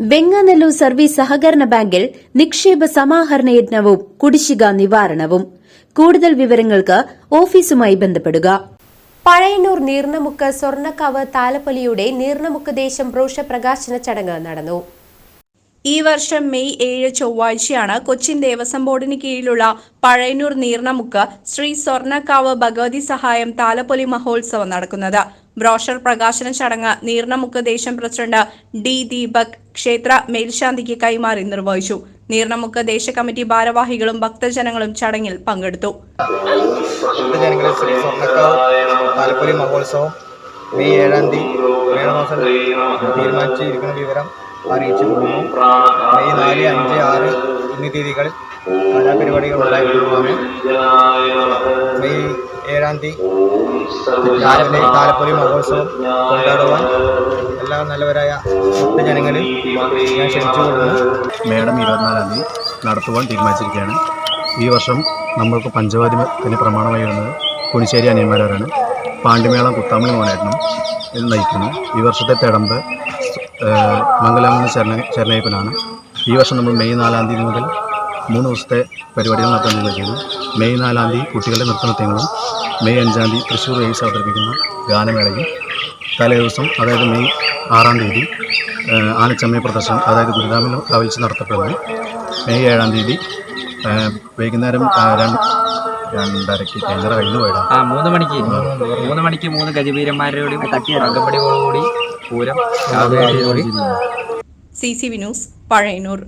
Venganallur service സഹകരണ ബാങ്കിൽ നിക്ഷേപ സമാഹരണ യജ്ഞവും കുടിശ്ശിക നിവാരണവും. കൂടുതൽ വിവരങ്ങൾക്ക് ഓഫീസുമായി ബന്ധപ്പെടുക. പഴയന്നൂർ നീർണമുക്ക് സ്വർണക്കാവ് താലപ്പൊലിയുടെ നീർണമുക്ക് ദേശം ബ്രോഷ പ്രകാശന ചടങ്ങ് നടന്നു. ഈ വർഷം മെയ് ഏഴ് ചൊവ്വാഴ്ചയാണ് കൊച്ചിൻ ദേവസ്വം ബോർഡിന് കീഴിലുള്ള പഴയന്നൂർ നീർണമുക്ക് ശ്രീ സ്വർണക്കാവ് ഭഗവതി സഹായം താലപ്പൊലി മഹോത്സവം നടക്കുന്നത്. ബ്രോഷർ പ്രകാശന ചടങ്ങ് നീർണമുക്ക് ദേശം പ്രസിഡന്റ് ഡി ദീപക് ക്ഷേത്ര മേൽശാന്തിക്ക് കൈമാറി നിർവഹിച്ചു. നീർണമുക്ക് ദേശ കമ്മിറ്റി ഭാരവാഹികളും ഭക്തജനങ്ങളും ചടങ്ങിൽ പങ്കെടുത്തു. മെയ് ഏഴാം തീയതി താലപ്പൊലി മഹോത്സവം കൊണ്ടാടുവാൻ എല്ലാ നല്ലവരായ ഭക്തജനങ്ങളിൽ ഞാൻ ക്ഷണിച്ചു കൊടുക്കുന്നു മേടം ഇരുപത്തിനാലാം തീയതി നടത്തുവാൻ തീരുമാനിച്ചിരിക്കുകയാണ്. ഈ വർഷം നമ്മൾക്ക് പഞ്ചവാദ്യത്തിന് പ്രമാണമായി വരുന്നത് കുണിശ്ശേരി അനിയന്മാരാണ് പാണ്ഡിമേളം കുത്താമണി മോനായിരുന്നു. ഇത് നയിക്കുന്നു. ഈ വർഷത്തെ തിടമ്പ് മംഗലാമെന്ന ശരണ ശരണയപ്പനാണ്. ഈ വർഷം നമ്മൾ മെയ് നാലാം തീയതി മുതൽ മൂന്ന് ദിവസത്തെ പരിപാടികൾ നടത്താൻ ചെയ്തു മെയ് നാലാം തീയതി കുട്ടികളുടെ നൃത്തനൃത്യങ്ങളും മെയ് അഞ്ചാം തീയതി തൃശ്ശൂർ വേസ് അവതരിപ്പിക്കുന്ന ഗാനമേളയും തലേ ദിവസം അതായത് മെയ് ആറാം തീയതി ആനച്ചമ്മയ പ്രദർശനം അതായത് ഗുരുദാമിൽ കവിച്ച് നടത്തപ്പെടുന്നു. മെയ് ഏഴാം തീയതി വൈകുന്നേരം രണ്ട് രണ്ടരയ്ക്ക് രണ്ടര കഴിഞ്ഞു പോയതാണ് ആ മൂന്ന് മണിക്ക് മൂന്ന് മണിക്ക് മൂന്ന് ഗജവീരന്മാരോടും അകമ്പടികളോടുകൂടി Pooram C C V news Pazhayannur.